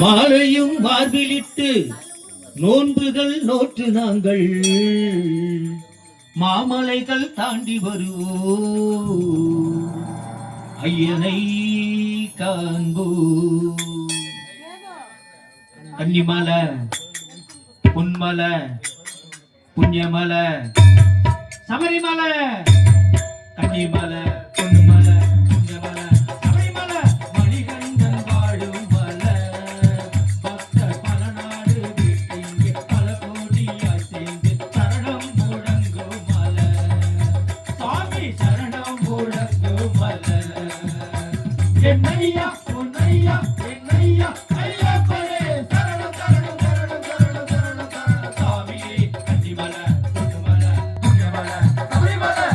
மாலையும் மார்பிலிட்டு நோன்புகள் நோற்று நாங்கள். மாமலைகள் தாண்டி வருவோம். ஐயனை காண்போ கன்னிமலை பொன்மலை புண்ணியமலை சபரிமலை கன்னிமலை. すません。